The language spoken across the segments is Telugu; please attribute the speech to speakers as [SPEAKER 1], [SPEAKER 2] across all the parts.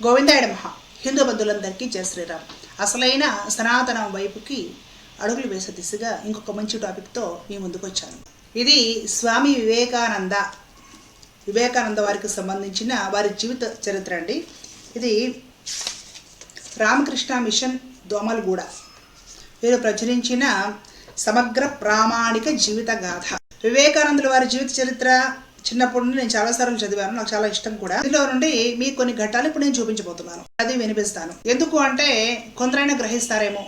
[SPEAKER 1] గోవిందాయుడు మహా హిందూ బంధువులందరికీ జయ శ్రీరామ్. అసలైన సనాతనం వైపుకి అడుగులు వేసే దిశగా ఇంకొక మంచి టాపిక్తో మీ ముందుకు వచ్చాను ఇది స్వామి వివేకానంద వివేకానంద వారికి సంబంధించిన వారి జీవిత చరిత్ర అండి. ఇది రామకృష్ణ మిషన్ దోమలగూడ. వీరు ప్రచురించిన సమగ్ర ప్రామాణిక జీవిత గాథ. వివేకానందుల వారి జీవిత చరిత్ర చిన్నప్పటి నుండి నేను చాలా సార్లు చదివాను నాకు చాలా ఇష్టం కూడా. ఇందులో నుండి మీ కొన్ని ఘట్టాలు ఇప్పుడు నేను చూపించబోతున్నాను. అది వినిపిస్తాను. ఎందుకు అంటే కొందరైనా గ్రహిస్తారేమో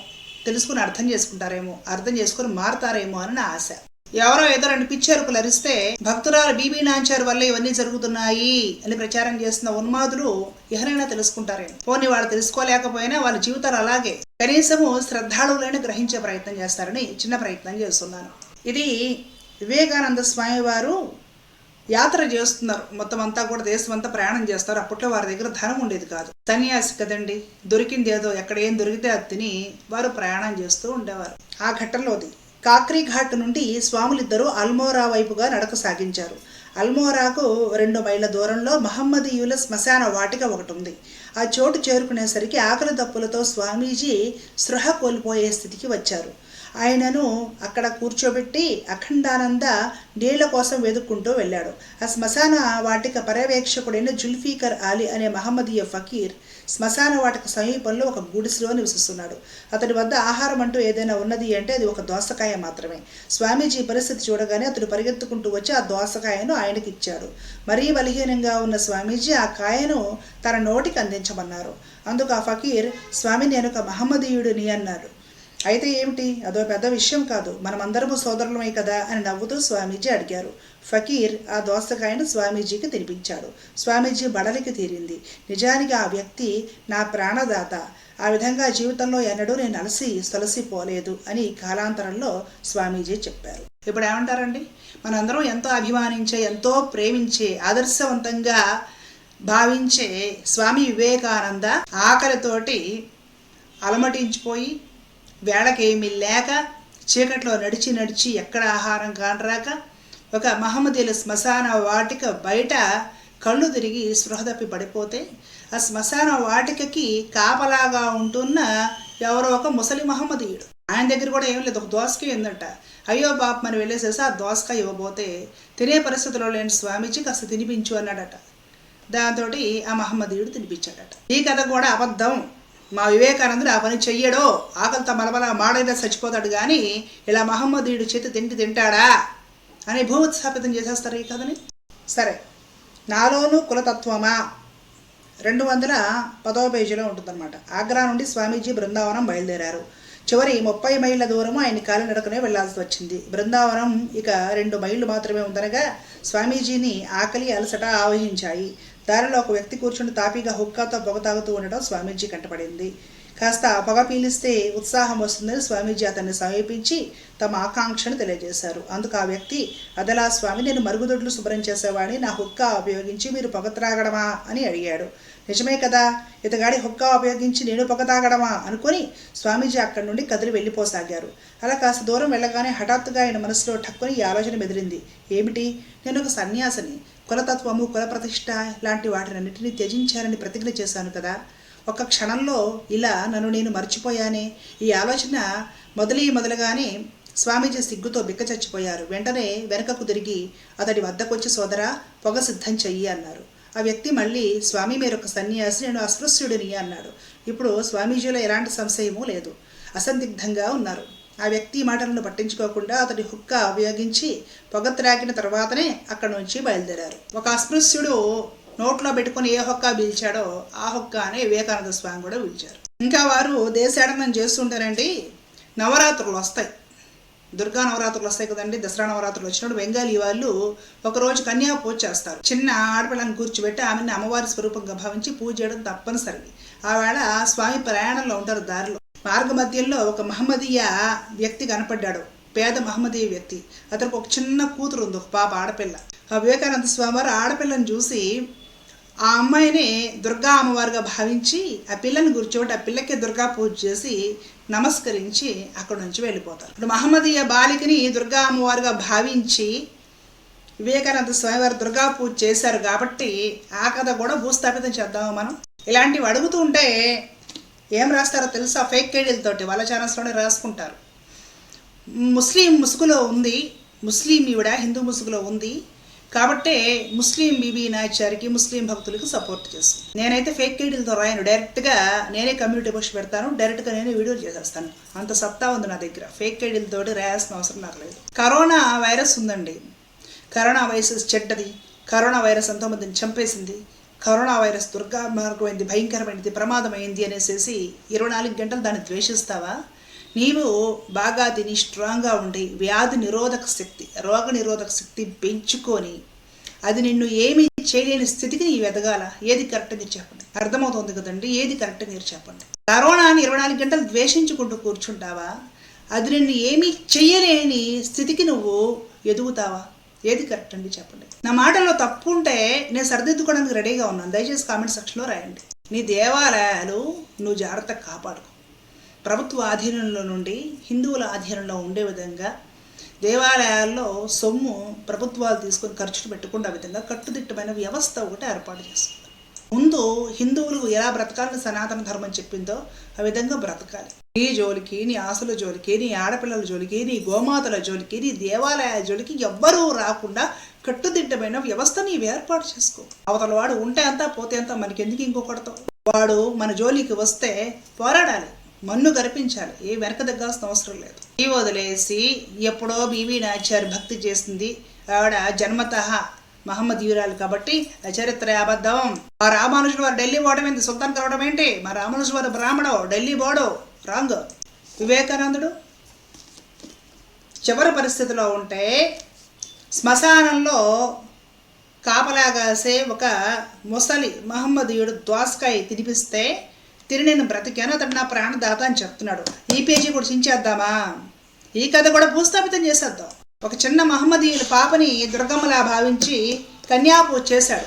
[SPEAKER 1] తెలుసుకుని అర్థం చేసుకుంటారేమో అర్థం చేసుకుని మారుతారేమో అని నా ఆశ. ఎవరో ఏదో రెండు పిచ్చెరుకులు అరిస్తే భక్తురాలు బీబీ నాంచారు వల్ల ఇవన్నీ జరుగుతున్నాయి అని ప్రచారం చేస్తున్న ఉన్మాదులు ఎవరైనా తెలుసుకుంటారేమో. పోనీ వాళ్ళు తెలుసుకోలేకపోయినా వాళ్ళ జీవితాలు అలాగే. కనీసము శ్రద్ధాళువులైన గ్రహించే ప్రయత్నం చేస్తారని చిన్న ప్రయత్నం చేస్తున్నాను. ఇది వివేకానంద స్వామి వారు యాత్ర చేస్తున్నారు. మొత్తం అంతా కూడా దేశం అంతా ప్రయాణం చేస్తారు. అప్పట్లో వారి దగ్గర ధనం ఉండేది కాదు. సన్యాసి కదండి. దొరికింది ఏదో ఎక్కడ ఏం దొరికితే అది తిని వారు ప్రయాణం చేస్తూ ఉండేవారు. ఆ ఘట్టంలోది కాక్రీఘాట్ నుండి స్వాములిద్దరూ అల్మోరా వైపుగా నడక సాగించారు. అల్మోరాకు రెండు మైళ్ళ దూరంలో మహమ్మదీయుల శ్మశాన వాటిక ఒకటి ఉంది. ఆ చోటు చేరుకునేసరికి ఆకలి దప్పులతో స్వామీజీ స్పృహ కోల్పోయే స్థితికి వచ్చారు. ఆయనను అక్కడ కూర్చోబెట్టి అఖండానంద నీళ్ళ కోసం వెతుక్కుంటూ వెళ్ళాడు. ఆ శ్మశాన వాటిక పర్యవేక్షకుడైన జుల్ఫీకర్ అలీ అనే మహమ్మదీయ ఫకీర్ శ్మశాన వాటిక సమీపంలో ఒక గుడిసెలో నివసిస్తున్నాడు. అతడి వద్ద ఆహారం అంటూ ఏదైనా ఉన్నది అంటే అది ఒక దోసకాయ మాత్రమే. స్వామీజీ పరిస్థితి చూడగానే అతడు పరిగెత్తుకుంటూ వచ్చి ఆ దోసకాయను ఆయనకి ఇచ్చాడు. మరీ బలహీనంగా ఉన్న స్వామీజీ ఆ కాయను తన నోటికి అందించమన్నారు. అందుకు ఆ ఫకీర్ స్వామి నేను ఒక మహమ్మదీయుడిని అన్నాడు అయితే ఏమిటి? అదో పెద్ద విషయం కాదు. మనమందరము సోదరులమే కదా అని నవ్వుతూ స్వామీజీ అడిగారు. ఫకీర్ ఆ దోసకాయను స్వామీజీకి తినిపించాడు. స్వామీజీ బడలికి తీరింది. నిజానికి ఆ వ్యక్తి నా ప్రాణదాత. ఆ విధంగా జీవితంలో ఎన్నడూ నేను అలసి సొలసిపోలేదు అని కాలాంతరంలో స్వామీజీ చెప్పారు. ఇప్పుడు ఏమంటారండి? మనందరం ఎంతో అభిమానించే ఎంతో ప్రేమించే ఆదర్శవంతంగా భావించే స్వామి వివేకానంద ఆకలితోటి అలమటించిపోయి వేళకేమీ లేక చీకట్లో నడిచి నడిచి ఎక్కడ ఆహారం కానరాక ఒక మహమ్మదీల శ్మశాన వాటిక బయట కళ్ళు తిరిగి స్పృహ తప్పి పడిపోతే ఆ శ్మశాన వాటికకి కాపలాగా ఉంటున్న ఎవరో ఒక ముసలి మహమ్మదీయుడు. ఆయన దగ్గర కూడా ఏం లేదు ఒక దోసకాయ ఉందట. అయ్యో బాప్ మనం వెళ్ళేసేసి ఆ దోసకాయ ఇవ్వబోతే తినే పరిస్థితిలో లేని స్వామీజీ కాస్త తినిపించు అన్నాడట. దాంతో ఆ మహమ్మదీయుడు తినిపించాడట. ఈ కథ కూడా అబద్ధం. మా వివేకానందుడు ఆ పని చెయ్యడో ఆకలితో మలమల మాడైనా చచ్చిపోతాడు కానీ ఇలా మహమ్మదీయుడు చేతి తిండి తింటాడా? అని భూవత్సాపితం చేసేస్తారు ఈ కథని? సరే నాలోను కులతత్వమా? రెండు వందల పదవ పేజీలో ఉంటుందన్నమాట. ఆగ్రా నుండి స్వామీజీ బృందావనం బయలుదేరారు. చివరి ముప్పై మైళ్ళ దూరము ఆయన కాలినడకనే వెళ్ళాల్సి వచ్చింది. బృందావనం ఇక రెండు మైళ్ళు మాత్రమే ఉందనగా స్వామీజీని ఆకలి అలసట ఆవహించాయి. దారిలో ఒక వ్యక్తి కూర్చుని తాపీగా హుక్కాతో పొగ తాగుతూ ఉండటం స్వామీజీ కంటపడింది. కాస్త పొగ పీలిస్తే ఉత్సాహం వస్తుందని స్వామీజీ అతన్ని సమీపించి తమ ఆకాంక్షను తెలియజేశారు. అందుకు ఆ వ్యక్తి అదలా స్వామి నేను మరుగుదొడ్లు శుభ్రం చేసేవాడిని. నా హుక్కా ఉపయోగించి మీరు పొగ త్రాగడమా? అని అడిగాడు. నిజమే కదా. ఇతగాడి హుక్కా ఉపయోగించి నేను పొగ తాగడమా? అనుకుని స్వామీజీ అక్కడి నుండి కదిలి వెళ్ళిపోసాగారు. అలా కాస్త దూరం వెళ్ళగానే హఠాత్తుగా ఆయన మనసులో ఠక్కుని ఈ ఆలోచన బెదిరింది. ఏమిటి? నేను ఒక సన్యాసిని. కులతత్వము కులప్రతిష్ట లాంటి వాటినన్నిటినీ త్యజించారని ప్రతిజ్ఞ చేశాను కదా. ఒక క్షణంలో ఇలా నన్ను నేను మర్చిపోయానే? ఈ ఆలోచన మొదలి మొదలుగానే స్వామీజీ సిగ్గుతో బిక్క చచ్చిపోయారు. వెంటనే వెనకకు తిరిగి అతడి వద్దకొచ్చి సోదరా పొగ సిద్ధం చెయ్యి అన్నారు. ఆ వ్యక్తి మళ్ళీ స్వామి మీరు ఒక సన్యాసి నేను అస్పృశ్యుడిని అన్నాడు. ఇప్పుడు స్వామీజీలో ఎలాంటి సంశయమూ లేదు. అసందిగ్ధంగా ఉన్నారు. ఆ వ్యక్తి మాటలను పట్టించుకోకుండా అతడి హుక్క ఉపయోగించి పొగ త్రాగిన తర్వాతనే అక్కడి నుంచి బయలుదేరారు. ఒక అస్పృశ్యుడు నోట్లో పెట్టుకుని ఏ హొక్క పీల్చాడో ఆ హొక్క అనే వివేకానంద స్వామి కూడా పిలిచారు. ఇంకా వారు దేశాటనం చేస్తుంటారండి నవరాత్రులు వస్తాయి. దుర్గా నవరాత్రులు వస్తాయి కదండి దసరా నవరాత్రులు వచ్చినప్పుడు బెంగాలీ వాళ్ళు ఒకరోజు కన్యా పూజ చేస్తారు. చిన్న ఆడపిల్లని కూర్చోబెట్టి ఆమెని అమ్మవారి స్వరూపంగా భావించి పూజ చేయడం తప్పనిసరి ఆ వేళ స్వామి ప్రయాణంలో ఉంటారు దారిలో. మార్గ మధ్యంలో ఒక మహమ్మదీయ వ్యక్తి కనపడ్డాడు. పేద మహమ్మదీయ వ్యక్తి. అతనికి ఒక చిన్న కూతురు ఉంది ఒక పాప ఆడపిల్ల. ఆ వివేకానంద స్వామి వారు ఆడపిల్లని చూసి ఆ అమ్మాయిని దుర్గా అమ్మవారుగా భావించి ఆ పిల్లని కూర్చోబెట్టి ఆ పిల్లకి దుర్గా పూజ చేసి నమస్కరించి అక్కడ నుంచి వెళ్ళిపోతారు. ఇప్పుడు మహమ్మదీయ బాలికని దుర్గా అమ్మవారుగా భావించి వివేకానంద స్వామివారు దుర్గా పూజ చేశారు కాబట్టి ఆ కథ కూడా భూస్థాపితం చేద్దాము మనం. ఇలాంటివి అడుగుతూ ఉంటే ఏం రాస్తారో తెలుసా? ఫేక్ కేడీలతోటి వాళ్ళ ఛానల్స్లోనే రాసుకుంటారు. ముస్లిం ముసుగులో ఉంది ముస్లిం ఈవిడ హిందూ ముసుగులో ఉంది. కాబట్టే ముస్లిం బీబీ నాయచారికి ముస్లిం భక్తులకు సపోర్ట్ చేస్తుంది. నేనైతే ఫేక్ కేడీలతో రాయను. డైరెక్ట్గా నేనే కమ్యూనిటీ పోస్ట్ పెడతాను. డైరెక్ట్గా నేనే వీడియోలు చేసేస్తాను. అంత సత్తా ఉంది నా దగ్గర. ఫేక్ కేడీలతోటి రాయాల్సిన అవసరం నాకు లేదు. కరోనా వైరస్ ఉందండి. కరోనా వైరస్ చెడ్డది. కరోనా వైరస్ ఎంతోమందిని చంపేసింది. కరోనా వైరస్ దుర్గామార్గమైంది భయంకరమైనది ప్రమాదమైంది అనేసి ఇరవై నాలుగు గంటలు దాన్ని ద్వేషిస్తావా? నీవు బాగా తిని స్ట్రాంగ్గా ఉండి వ్యాధి నిరోధక శక్తి రోగ నిరోధక శక్తి పెంచుకొని అది నిన్ను ఏమీ చేయలేని స్థితికి నీవు ఎదగాల. ఏది కరెక్ట్ మీరు చెప్పండి. అర్థమవుతుంది కదండి. ఏది కరెక్ట్ మీరు చెప్పండి. కరోనాని ఇరవై నాలుగు గంటలు ద్వేషించుకుంటూ కూర్చుంటావా? అది నిన్ను ఏమీ చేయలేని స్థితికి నువ్వు ఎదుగుతావా? ఏది కరెక్ట్ అండి చెప్పండి? నా మాటల్లో తప్పు ఉంటే నేను సరిదిద్దుకోవడానికి రెడీగా ఉన్నాను. దయచేసి కామెంట్ సెక్షన్లో రాయండి. నీ దేవాలయాలు నువ్వు జాగ్రత్తగా కాపాడుకో. ప్రభుత్వ ఆధీనంలో నుండి హిందువుల ఆధీనంలో ఉండే విధంగా దేవాలయాల్లో సొమ్ము ప్రభుత్వాలు తీసుకొని ఖర్చులు పెట్టకుండా విధంగా కట్టుదిట్టమైన వ్యవస్థ ఒకటి ఏర్పాటు చేస్తుంది. ముందు హిందువులు ఎలా బ్రతకాలని సనాతన ధర్మం చెప్పిందో ఆ విధంగా బ్రతకాలి. నీ జోలికి నీ ఆశల జోలికి నీ ఆడపిల్లల జోలికి నీ గోమాతల జోలికి నీ దేవాలయాల జోలికి ఎవ్వరూ రాకుండా కట్టుదిట్టమైన వ్యవస్థ నీవు ఏర్పాటు చేసుకో. అవతల వాడు ఉంటే అంతా పోతే అంతా మనకెందుకు ఇంకొకటితో వాడు మన జోలికి వస్తే పోరాడాలి మన్ను గర్పించాలి ఏ వెనక దగ్గాల్సిన అవసరం లేదు. ఈ వదిలేసి ఎప్పుడో బీవీ నాచారి భక్తి చేసింది ఆవిడ జన్మత మహమ్మదీయురాలు కాబట్టి ఆ చరిత్ర అబద్ధం. మా రామానుజుడు వారు ఢిల్లీ పోవడం ఏంటి సుల్తాన్ కలవడం ఏంటి? మా రామానుజు వారు బ్రాహ్మణో. ఢిల్లీ బోడో రాంగ్. వివేకానందుడు చివరి పరిస్థితిలో ఉంటే శ్మశానంలో కాపలాగాసే ఒక ముసలి మహమ్మదీయుడు ద్వాసకాయ తినిపిస్తే తిని నేను బ్రతికాను అతడు నా ప్రాణదాత అని చెప్తున్నాడు. ఈ పేజీ కూడా చించేద్దామా ఈ కథ కూడా భూస్థాపితం చేసేద్దాం. ఒక చిన్న మహమ్మదీయుల పాపని దుర్గమ్మలా భావించి కన్యాపూజ చేశాడు.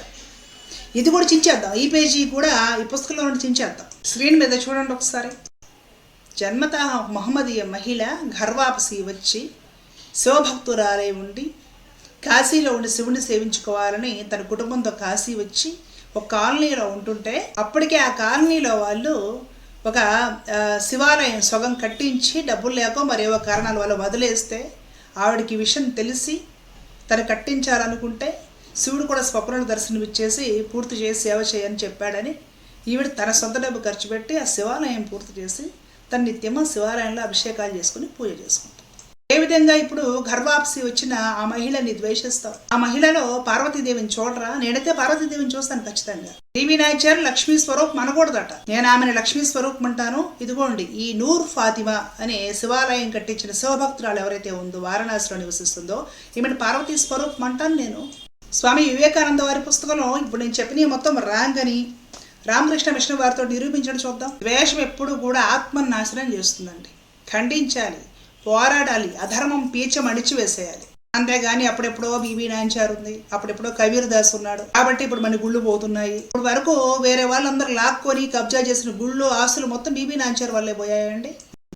[SPEAKER 1] ఇది కూడా చించేద్దాం. ఈ పేజీ కూడా ఈ పుస్తకంలో నుండి చించేద్దాం. స్క్రీన్ మీద చూడండి ఒకసారి. జన్మత మహమ్మదీయ మహిళ గర్వాపసి వచ్చి శివభక్తురాలై ఉండి కాశీలో ఉండి శివుని సేవించుకోవాలని తన కుటుంబంతో కాశీ వచ్చి ఒక కాలనీలో ఉంటుంటే అప్పటికే ఆ కాలనీలో వాళ్ళు ఒక శివాలయం సొగం కట్టించి డబ్బులు లేక మరేవో కారణాల వల్ల వదిలేస్తే ఆవిడకి విషయం తెలిసి తను కట్టించాలనుకుంటే శివుడు కూడా స్వప్న దర్శనం ఇచ్చేసి పూర్తి చేసి సేవ చేయని చెప్పాడని ఈవిడ తన సొంత డబ్బు ఖర్చు పెట్టి ఆ శివాలయం పూర్తి చేసి తన నిత్యమ శివాలయంలో అభిషేకాలు చేసుకుని పూజ చేసుకుంటాం అదేవిధంగా విధంగా ఇప్పుడు గర్భాప్సి వచ్చిన ఆ మహిళని ద్వేషిస్తావు ఆ మహిళలో పార్వతీదేవిని చూడరా? నేనైతే పార్వతీదేవిని చూస్తాను ఖచ్చితంగా. టీవీ నాయచారు లక్ష్మీ స్వరూప్ అనకూడదట నేను ఆమెను లక్ష్మీ స్వరూప్ అంటాను. ఇదిగోండి ఈ నూర్ ఫాతిమా అనే శివాలయం కట్టించిన శివభక్తురాలు ఎవరైతే ఉందో వారణాసిలో నివసిస్తుందో ఈమెను పార్వతీ స్వరూప్ అంటాను నేను. స్వామి వివేకానంద వారి పుస్తకంలో ఇప్పుడు నేను చెప్పిన మొత్తం రాంగ్ అని రామకృష్ణ మిషన్ వారితో నిరూపించడం చూద్దాం. ద్వేషం ఎప్పుడు కూడా ఆత్మను నాశనం చేస్తుందండి. ఖండించాలి. పోరాడాలి. అధర్మం పీచం అణిచివేసేయాలి అంతేగాని అప్పుడెప్పుడో బీబీ నాయన్చారు ఉంది. అప్పుడెప్పుడో కబీర్ దాస్ ఉన్నాడు. కాబట్టి ఇప్పుడు మన గుళ్ళు పోతున్నాయి. ఇప్పుడు వరకు వేరే వాళ్ళందరూ లాక్కొని కబ్జా చేసిన గుళ్ళు ఆస్తులు మొత్తం బీబీ నాయన్చారు వల్లే పోయాయండి.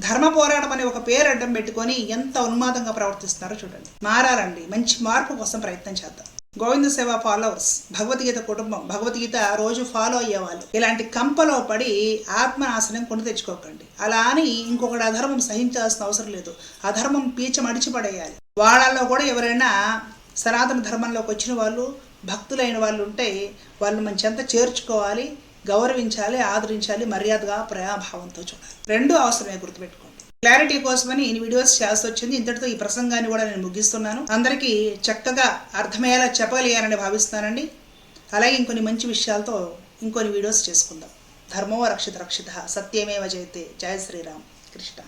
[SPEAKER 1] ధర్మ పోరాటం అనే ఒక పేరు అడ్డం పెట్టుకొని ఎంత ఉన్మాదంగా ప్రవర్తిస్తున్నారో చూడండి. మారాలండి. మంచి మార్పు కోసం ప్రయత్నం చేద్దాం. గోవింద సేవ ఫాలోవర్స్ భగవద్గీత కుటుంబం భగవద్గీత రోజు ఫాలో అయ్యేవాళ్ళు. ఇలాంటి కంపలో పడి ఆత్మనాశనం కొని తెచ్చుకోకండి. అలా అని ఇంకొకటి అధర్మం సహించాల్సిన అవసరం లేదు. అధర్మం పీచం అడిచిపడేయాలి. వాళ్ళల్లో కూడా ఎవరైనా సనాతన ధర్మంలోకి వచ్చిన వాళ్ళు భక్తులైన వాళ్ళు ఉంటే వాళ్ళు మంచి అంతా చేర్చుకోవాలి గౌరవించాలి ఆదరించాలి మర్యాదగా ప్రేమభావంతో చూడాలి. రెండు అవసరమే గుర్తుపెట్టుకోండి. క్లారిటీ కోసమని ఈ వీడియోస్ చేయాల్సి వచ్చింది ఇంతటితో ఈ ప్రసంగాన్ని కూడా నేను ముగిస్తున్నాను. అందరికీ చక్కగా అర్థమయ్యేలా చెప్పగలిగానని భావిస్తున్నానండి. అలాగే ఇంకొన్ని మంచి విషయాలతో ఇంకొన్ని వీడియోస్ చేసుకుందాం. ధర్మో రక్షిత రక్షిత సత్యమేవ జయతే జయ శ్రీరామ్ కృష్ణ